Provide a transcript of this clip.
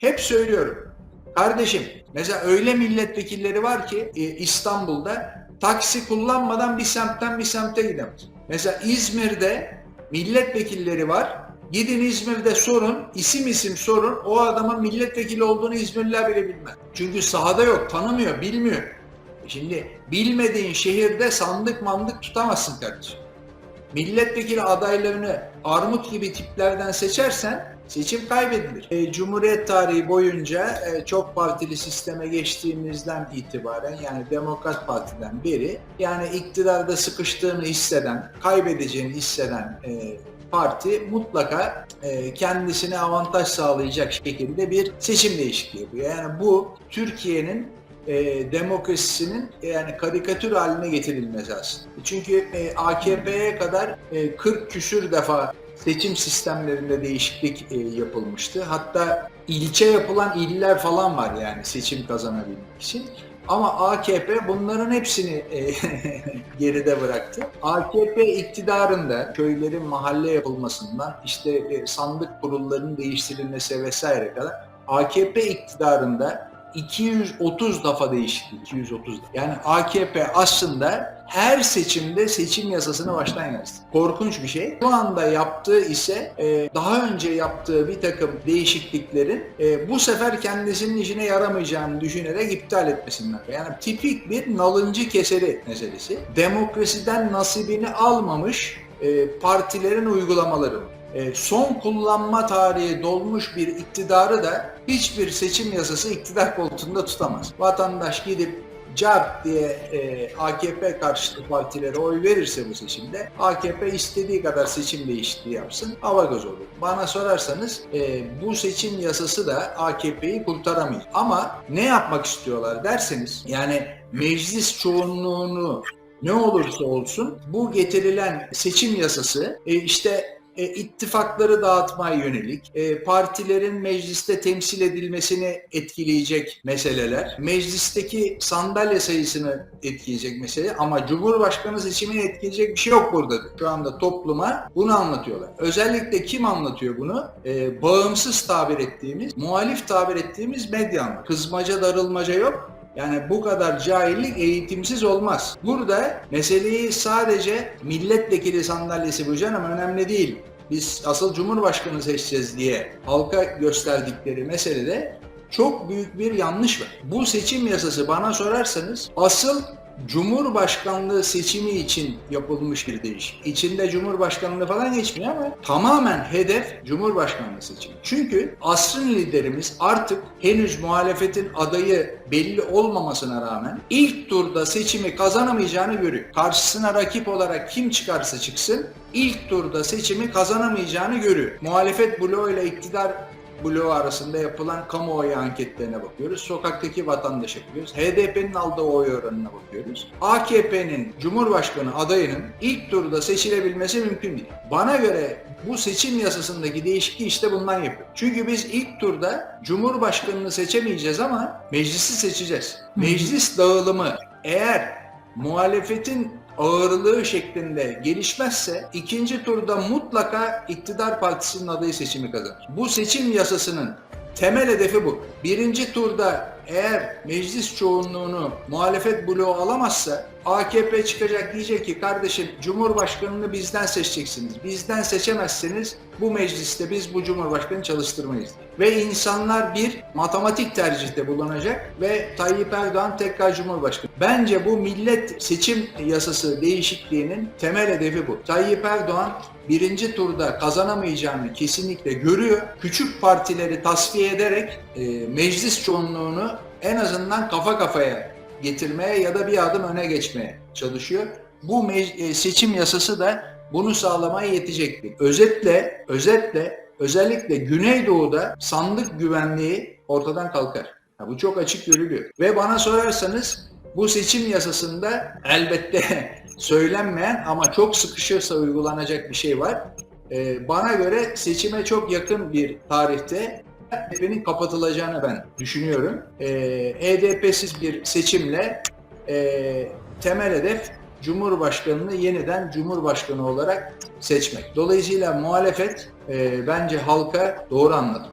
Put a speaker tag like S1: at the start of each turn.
S1: hep söylüyorum. Kardeşim mesela öyle milletvekilleri var ki e, İstanbul'da taksi kullanmadan bir semtten bir semte gidemez. Mesela İzmir'de milletvekilleri var. Gidin İzmir'de sorun, isim isim sorun. O adamın milletvekili olduğunu İzmirliler bile bilmez. Çünkü sahada yok, tanımıyor, bilmiyor. Şimdi bilmediğin şehirde sandık mandık tutamazsın kardeşim. Milletvekili adaylarını armut gibi tiplerden seçersen seçim kaybedilir. E, Cumhuriyet tarihi boyunca e, çok partili sisteme geçtiğimizden itibaren yani Demokrat Parti'den beri yani iktidarda sıkıştığını hisseden, kaybedeceğini hisseden e, parti mutlaka e, kendisine avantaj sağlayacak şekilde bir seçim değişikliği yapıyor. Yani bu Türkiye'nin e, demokrasisinin yani karikatür haline getirilmesi aslında. Çünkü e, AKP'ye kadar e, 40 küsür defa seçim sistemlerinde değişiklik e, yapılmıştı. Hatta ilçe yapılan iller falan var yani seçim kazanabilmek için. Ama AKP bunların hepsini e, geride bıraktı. AKP iktidarında köylerin mahalle yapılmasından işte e, sandık kurullarının değiştirilmesi vesaire kadar AKP iktidarında 230 defa değişiklik, 230 defa. Yani AKP aslında her seçimde seçim yasasını baştan yazdı. Korkunç bir şey. Şu anda yaptığı ise e, daha önce yaptığı bir takım değişikliklerin e, bu sefer kendisinin işine yaramayacağını düşünerek iptal etmesinden. Yani tipik bir nalıncı keseri meselesi. Demokrasiden nasibini almamış e, partilerin uygulamaları. E, son kullanma tarihi dolmuş bir iktidarı da hiçbir seçim yasası iktidar koltuğunda tutamaz. Vatandaş gidip CAP diye e, AKP karşıtı partilere oy verirse bu seçimde AKP istediği kadar seçim değişikliği yapsın hava göz olur. Bana sorarsanız e, bu seçim yasası da AKP'yi kurtaramayacak. Ama ne yapmak istiyorlar derseniz yani meclis çoğunluğunu ne olursa olsun bu getirilen seçim yasası e, işte e, ittifakları dağıtmaya yönelik, e, partilerin mecliste temsil edilmesini etkileyecek meseleler, meclisteki sandalye sayısını etkileyecek mesele ama Cumhurbaşkanı seçimini etkileyecek bir şey yok burada. Şu anda topluma bunu anlatıyorlar. Özellikle kim anlatıyor bunu? E, bağımsız tabir ettiğimiz, muhalif tabir ettiğimiz medya anlatıyor. Kızmaca darılmaca yok. Yani bu kadar cahillik eğitimsiz olmaz. Burada meseleyi sadece milletvekili sandalyesi bu canım önemli değil. Biz asıl cumhurbaşkanı seçeceğiz diye halka gösterdikleri meselede çok büyük bir yanlış var. Bu seçim yasası bana sorarsanız asıl Cumhurbaşkanlığı seçimi için yapılmış bir değişim. İçinde Cumhurbaşkanlığı falan geçmiyor ama tamamen hedef Cumhurbaşkanlığı seçimi. Çünkü asrın liderimiz artık henüz muhalefetin adayı belli olmamasına rağmen ilk turda seçimi kazanamayacağını görüyor. Karşısına rakip olarak kim çıkarsa çıksın ilk turda seçimi kazanamayacağını görüyor. Muhalefet bloğu ile iktidar bloğu arasında yapılan kamuoyu anketlerine bakıyoruz. Sokaktaki vatandaşa bakıyoruz. HDP'nin aldığı oy oranına bakıyoruz. AKP'nin Cumhurbaşkanı adayının ilk turda seçilebilmesi mümkün değil. Bana göre bu seçim yasasındaki değişikliği işte bundan yapıyor. Çünkü biz ilk turda Cumhurbaşkanını seçemeyeceğiz ama meclisi seçeceğiz. Meclis dağılımı eğer muhalefetin ağırlığı şeklinde gelişmezse ikinci turda mutlaka iktidar partisinin adayı seçimi kazanır. Bu seçim yasasının temel hedefi bu. Birinci turda eğer meclis çoğunluğunu muhalefet bloğu alamazsa AKP çıkacak diyecek ki kardeşim Cumhurbaşkanını bizden seçeceksiniz. Bizden seçemezseniz bu mecliste biz bu Cumhurbaşkanı çalıştırmayız. Ve insanlar bir matematik tercihte bulunacak ve Tayyip Erdoğan tekrar Cumhurbaşkanı. Bence bu millet seçim yasası değişikliğinin temel hedefi bu. Tayyip Erdoğan birinci turda kazanamayacağını kesinlikle görüyor. Küçük partileri tasfiye ederek e, meclis çoğunluğunu en azından kafa kafaya getirmeye ya da bir adım öne geçmeye çalışıyor. Bu e, seçim yasası da bunu sağlamaya yetecektir. Özetle, özetle özellikle Güneydoğu'da sandık güvenliği ortadan kalkar. Ha, bu çok açık görülüyor. Ve bana sorarsanız bu seçim yasasında elbette söylenmeyen ama çok sıkışırsa uygulanacak bir şey var. Ee, bana göre seçime çok yakın bir tarihte HDP'nin kapatılacağını ben düşünüyorum. Ee, HDP'siz bir seçimle e, temel hedef Cumhurbaşkanını yeniden Cumhurbaşkanı olarak seçmek. Dolayısıyla muhalefet e, bence halka doğru anlatıyor.